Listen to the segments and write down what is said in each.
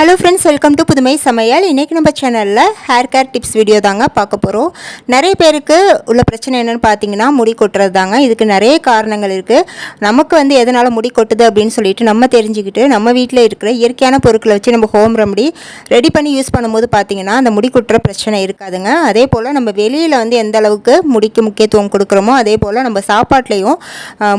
Hello friends welcome to புதுமை சமையல் இன்றைக்கி நம்ம சேனலில் ஹேர் கேர் டிப்ஸ் வீடியோ தாங்க பார்க்க போகிறோம் நிறைய பேருக்கு உள்ள பிரச்சனை என்னென்னு பார்த்தீங்கன்னா முடி கொட்டுறது தாங்க. இதுக்கு நிறைய காரணங்கள் இருக்குது நமக்கு வந்து எதனால் முடி கொட்டுது அப்படின்னு சொல்லிட்டு நம்ம தெரிஞ்சுக்கிட்டு நம்ம வீட்டில் இருக்கிற இயற்கையான பொருட்களை வச்சு நம்ம ஹோம் ரெமடி ரெடி பண்ணி யூஸ் பண்ணும்போது பார்த்தீங்கன்னா அந்த முடி கொட்டுற பிரச்சனை இருக்காதுங்க. அதே போல் நம்ம வெளியில் வந்து எந்த அளவுக்கு முடிக்கு முக்கியத்துவம் கொடுக்குறோமோ அதே போல் நம்ம சாப்பாட்லேயும்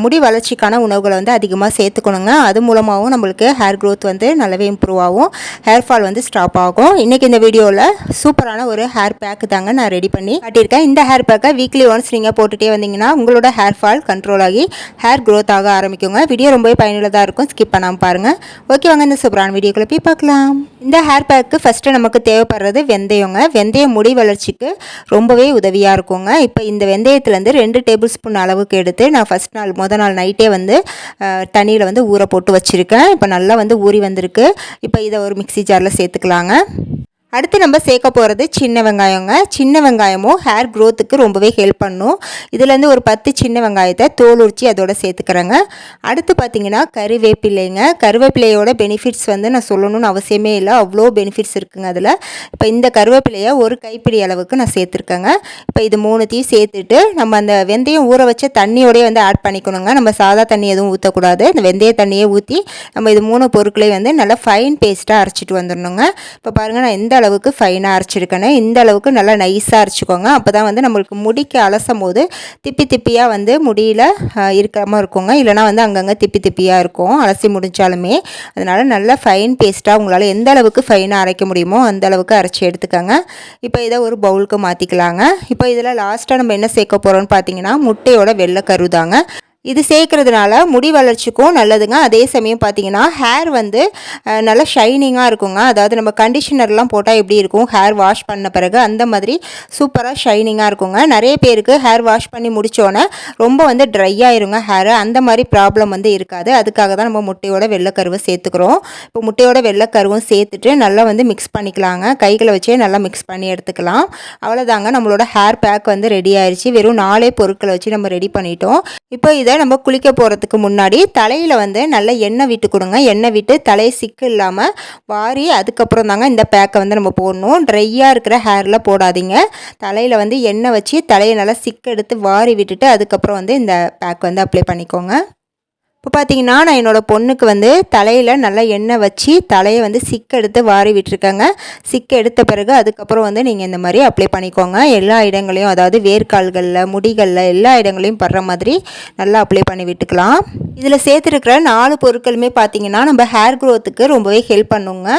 முடி வளர்ச்சிக்கான உணவுகளை வந்து அதிகமாக சேர்த்துக்கணுங்க. அது மூலமாகவும் நம்மளுக்கு ஹேர் க்ரோத் வந்து நல்லாவே இம்ப்ரூவ் ஆகும். ஹேர் ஃபால் வந்து ஸ்டாப் ஆகும். இன்றைக்கி இந்த வீடியோவில் சூப்பரான ஒரு ஹேர் பேக்கு தாங்க நான் ரெடி பண்ணி காட்டியிருக்கேன். இந்த ஹேர் பேக்கை வீக்லி ஒன்ஸ் நீங்கள் போட்டுகிட்டே வந்தீங்கன்னா உங்களோட ஹேர் ஃபால் கண்ட்ரோல் ஆகி ஹேர் க்ரோத் ஆக ஆரம்பிக்குங்க. வீடியோ ரொம்பவே பயனுள்ளதாக இருக்கும். ஸ்கிப் பண்ணாமல் பாருங்கள் ஓகே வாங்க இந்த சூப்பரான வீடியோக்குள்ளே போய் பார்க்கலாம். இந்த ஹேர் பேக்கு ஃபஸ்ட்டு நமக்கு தேவைப்படுறது வெந்தயங்க. வெந்தயம் முடி வளர்ச்சிக்கு ரொம்பவே உதவியாக இருக்குங்க. இப்போ இந்த வெந்தயத்துலேருந்து ரெண்டு டேபிள் ஸ்பூன் அளவுக்கு எடுத்து நான் ஃபஸ்ட் நாள் முதல் நாள் நைட்டே வந்து தண்ணியில் வந்து ஊற போட்டு வச்சுருக்கேன். இப்போ நல்லா வந்து ஊறி வந்திருக்கு. இப்போ இதை ஒரு மிக்ஸி ஜாரில் சேர்த்துக்கலாங்க. அடுத்து நம்ம சேர்க்க போகிறது சின்ன வெங்காயங்க. சின்ன வெங்காயமும் ஹேர் க்ரோத்துக்கு ரொம்பவே ஹெல்ப் பண்ணும். இதுலேருந்து ஒரு பத்து சின்ன வெங்காயத்தை தோல் உரிச்சி அதோட சேர்த்துக்கிறேங்க. அடுத்து பார்த்தீங்கன்னா கருவேப்பிலைங்க. கருவேப்பிலையோட பெனிஃபிட்ஸ் வந்து நான் சொல்லணும்னு அவசியமே இல்லை. அவ்வளோ பெனிஃபிட்ஸ் இருக்குங்க அதில். இப்போ இந்த கருவேப்பிலையை ஒரு கைப்பிடி அளவுக்கு நான் சேர்த்துருக்கேங்க. இப்போ இது மூணுத்தையும் சேர்த்துட்டு நம்ம அந்த வெந்தயம் ஊற வச்ச தண்ணியோடய வந்து ஆட் பண்ணிக்கணுங்க. நம்ம சாதா தண்ணி எதுவும் ஊற்றக்கூடாது இந்த வெந்தய தண்ணியே ஊற்றி நம்ம இது மூணு பொருட்களையும் வந்து நல்லா ஃபைன் பேஸ்ட்டாக அரைச்சிட்டு வந்துடணுங்க. இப்போ பாருங்கள் நான் எந்த அளவுக்கு ஃபைனாக அரைச்சிருக்கணும். இந்த அளவுக்கு நல்லா நைஸாக அரைச்சிக்கோங்க. அப்போ தான் வந்து நம்மளுக்கு முடிக்கு அலசும் போது திப்பி திப்பியாக வந்து முடியில் இருக்காமல் இருக்குங்க. இல்லைனா வந்து அங்கங்கே திப்பி திப்பியாக இருக்கும். அலசி முடிஞ்சாலுமே. அதனால் நல்லா ஃபைன் பேஸ்ட்டாக உங்களால் எந்த அளவுக்கு ஃபைனாக அரைக்க முடியுமோ அந்த அளவுக்கு அரைச்சி எடுத்துக்கோங்க. இப்போ இதை ஒரு பவுலுக்கு மாற்றிக்கலாங்க இப்போ இதில் லாஸ்ட்டாக நம்ம என்ன சேர்க்க போகிறோம்னு பார்த்தீங்கன்னா முட்டையோட வெள்ளை கருதாங்க. இது சேர்க்கறதுனால முடி வளர்ச்சிக்கும் நல்லதுங்க. அதே சமயம் பார்த்தீங்கன்னா ஹேர் வந்து நல்லா ஷைனிங்காக இருக்குங்க. அதாவது நம்ம கண்டிஷனர்லாம் போட்டால் எப்படி இருக்கும்? ஹேர் வாஷ் பண்ண பிறகு அந்த மாதிரி சூப்பராக ஷைனிங்காக இருக்குங்க. நிறைய பேருக்கு ஹேர் வாஷ் பண்ணி முடித்தோன்னே ரொம்ப வந்து ட்ரை ஆயிருங்க ஹேர் அந்த மாதிரி ப்ராப்ளம் வந்து இருக்காது. அதுக்காக தான் நம்ம முட்டையோட வெள்ளைக்கருவை சேர்த்துக்கிறோம். இப்போ முட்டையோட வெள்ளைக்கருவும் சேர்த்துட்டு நல்லா வந்து மிக்ஸ் பண்ணிக்கலாங்க. கைகளை வச்சே நல்லா மிக்ஸ் பண்ணி எடுத்துக்கலாம். அவ்வளோதாங்க நம்மளோட ஹேர் பேக் வந்து ரெடி ஆயிடுச்சு வெறும் நாலே பொருட்களை வச்சு நம்ம ரெடி பண்ணிட்டோம். இப்போ இதை நம்ம குளிக்க போகிறதுக்கு முன்னாடி தலையில் வந்து நல்லா எண்ணெய் விட்டு கொடுங்க. எண்ணெய் விட்டு தலையை சிக்கு இல்லாமல் வாரி அதுக்கப்புறம் தாங்க இந்த பேக்கை வந்து நம்ம போடணும். ட்ரையாக இருக்கிற ஹேரில் போடாதீங்க. தலையில் வந்து எண்ணெய் வச்சு தலையை நல்லா சிக்கு எடுத்து வாரி விட்டுட்டு அதுக்கப்புறம் வந்து இந்த பேக் வந்து அப்ளை பண்ணிக்கோங்க. இப்போ பார்த்தீங்கன்னா நான் என்னோடய பொண்ணுக்கு வந்து தலையில் நல்லா எண்ணெய் வச்சு தலையை வந்து சிக்கு எடுத்து வாரி விட்டுருக்காங்க. சிக்கு எடுத்த பிறகு அதுக்கப்புறம் வந்து நீங்கள் இந்த மாதிரி அப்ளை பண்ணிக்கோங்க. எல்லா இடங்களையும் அதாவது வேர்க்கால்களில் முடிகளில் எல்லா இடங்களையும் படுற மாதிரி நல்லா அப்ளை பண்ணி விட்டுக்கலாம். இதில் சேர்த்துருக்கிற நாலு பொருட்களுமே பார்த்தீங்கன்னா நம்ம ஹேர் க்ரோத்துக்கு ரொம்பவே ஹெல்ப் பண்ணுங்க.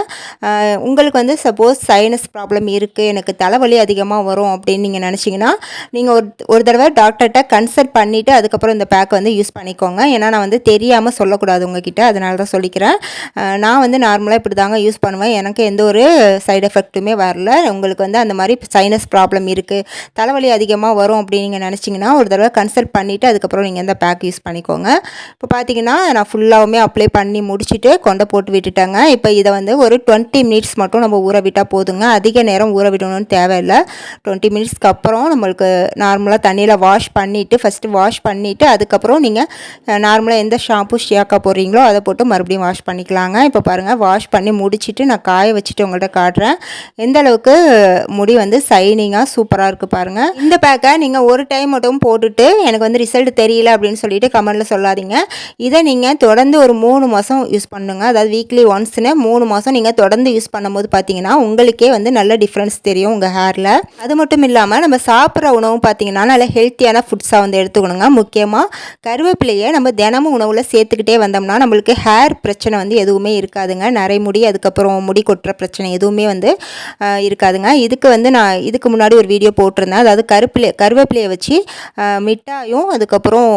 உங்களுக்கு வந்து சப்போஸ் சைனஸ் ப்ராப்ளம் இருக்குது எனக்கு தலைவலி அதிகமாக வரும் அப்படின்னு நீங்கள் நினச்சிங்கன்னா நீங்கள் ஒரு ஒரு தடவை டாக்டர்கிட்ட கன்சல்ட் பண்ணிவிட்டு அதுக்கப்புறம் இந்த பேக் வந்து யூஸ் பண்ணிக்கோங்க. ஏன்னா நான் வந்து தெரியாமல் சொல்லக்கூடாது உங்ககிட்ட. அதனால தான் சொல்லிக்கிறேன். நான் வந்து நார்மலாக இப்படி தாங்க யூஸ் பண்ணுவேன். எனக்கு எந்த ஒரு சைடு எஃபெக்ட்டுமே வரல. உங்களுக்கு வந்து அந்த மாதிரி சைனஸ் ப்ராப்ளம் இருக்குது தலைவலி அதிகமாக வரும் அப்படின்னு நீங்கள் நினச்சிங்கன்னா ஒரு தடவை கன்சல்ட் பண்ணிவிட்டு அதுக்கப்புறம் நீங்கள் இந்த பேக் யூஸ் பண்ணிக்கோங்க. இப்போ பார்த்தீங்கன்னா நான் ஃபுல்லாகவுமே அப்ளை பண்ணி முடிச்சுட்டு கொண்டை போட்டு விட்டுட்டேங்க. இப்போ இதை வந்து ஒரு டுவெண்ட்டி மினிட்ஸ் மட்டும் நம்ம ஊற விட்டால் போதுங்க. அதிக நேரம் ஊற விடணும்னு தேவையில்லை. டுவெண்ட்டி மினிட்ஸ்க்கு அப்புறம் நம்மளுக்கு நார்மலாக தண்ணியில் வாஷ் பண்ணிவிட்டு ஃபஸ்ட்டு வாஷ் பண்ணிவிட்டு அதுக்கப்புறம் நீங்கள் நார்மலாக எந்த ஷாம்பு ஷியாக்கா போடுறீங்களோ அதை போட்டு மறுபடியும் வாஷ் பண்ணிக்கலாங்க. இப்போ பாருங்கள் வாஷ் பண்ணி முடிச்சுட்டு நான் காய வச்சுட்டு உங்கள்கிட்ட காட்டுறேன். எந்த அளவுக்கு முடி வந்து சைனிங்காக சூப்பராக இருக்குது பாருங்கள் இந்த பேக்கை நீங்கள் ஒரு டைம் மட்டும் போட்டுட்டு எனக்கு வந்து ரிசல்ட் தெரியல அப்படின்னு சொல்லிட்டு கமெண்டில் சொல்லாதீங்க. இதை நீங்கள் தொடர்ந்து ஒரு மூணு மாதம் யூஸ் பண்ணுங்க. அதாவது வீக்லி ஒன்ஸ்னு மூணு மாதம் நீங்கள் தொடர்ந்து யூஸ் பண்ணும்போது பார்த்தீங்கன்னா உங்களுக்கே வந்து நல்ல டிஃப்ரென்ஸ் தெரியும் உங்கள் ஹேரில் அது மட்டும் இல்லாமல் நம்ம சாப்பிட்ற உணவும் பார்த்தீங்கன்னா நல்ல ஹெல்த்தியான ஃபுட்ஸாக வந்து எடுத்துக்கணுங்க. முக்கியமாக கருவேப்பிலையை நம்ம தினமும் உணவு உணவில் சேர்த்துக்கிட்டே வந்தோம்னா நம்மளுக்கு ஹேர் பிரச்சனை வந்து எதுவுமே இருக்காதுங்க. நிறைய முடி அதுக்கப்புறம் முடி கொட்டுற பிரச்சனை எதுவுமே வந்து இருக்காதுங்க. இதுக்கு வந்து நான் இதுக்கு முன்னாடி ஒரு வீடியோ போட்டிருந்தேன். அதாவது கருப்பிலை கருவேப்பிலையை வச்சு மிட்டாயும் அதுக்கப்புறம்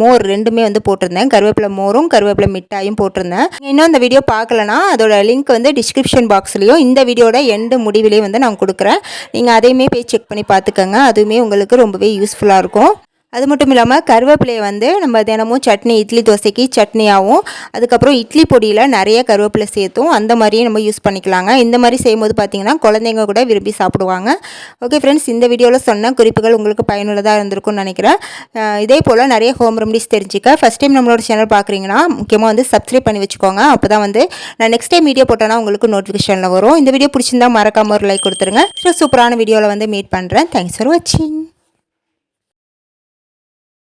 மோர் ரெண்டுமே வந்து போட்டிருந்தேன். கருவேப்பிலை மோரும் கருவேப்பிலை மிட்டாயும் போட்டிருந்தேன். இன்னும் அந்த வீடியோ பார்க்கலனா அதோட லிங்க் வந்து டிஸ்கிரிப்ஷன் பாக்ஸ்லேயும் இந்த வீடியோட எண்டு முடிவிலையும் வந்து நான் கொடுக்குறேன். நீங்கள் அதையுமே போய் செக் பண்ணி பார்த்துக்கோங்க. அதுவுமே உங்களுக்கு ரொம்பவே யூஸ்ஃபுல்லாக இருக்கும். அது மட்டும் இல்லாமல் கருவேப்பிலையை வந்து நம்ம தினமும் சட்னி இட்லி தோசைக்கு சட்னியாகவும் அதுக்கப்புறம் இட்லி பொடியில் நிறைய கருவேப்பிலை சேர்த்தும் அந்த மாதிரியும் நம்ம யூஸ் பண்ணிக்கலாங்க. இந்த மாதிரி செய்யும்போது பார்த்திங்கன்னா குழந்தைங்க கூட விரும்பி சாப்பிடுவாங்க. ஓகே ஃப்ரெண்ட்ஸ் இந்த வீடியோவில் சொன்ன குறிப்புகள் உங்களுக்கு பயனுள்ளதாக இருந்திருக்கும்னு நினைக்கிறேன். இதே போல் நிறைய ஹோம் ரெமடிஸ் தெரிஞ்சுக்க ஃபஸ்ட் டைம் நம்மளோட சேனல் பார்க்குறீங்கன்னா முக்கியமாக வந்து சப்ஸ்கிரைப் பண்ணி வச்சுக்கோங்க. அப்போ தான் வந்து நான் நெக்ஸ்ட் டைம் வீடியோ போட்டேன்னா உங்களுக்கு நோட்டிஃபிகேஷனில் வரும். இந்த வீடியோ பிடிச்சிருந்தா மறக்காம ஒரு லைக் கொடுத்துருங்க. ஸோ சூப்பரான வீடியோவில் வந்து மீட் பண்ணுறேன் தேங்க்ஸ் ஃபார் வாட்சிங்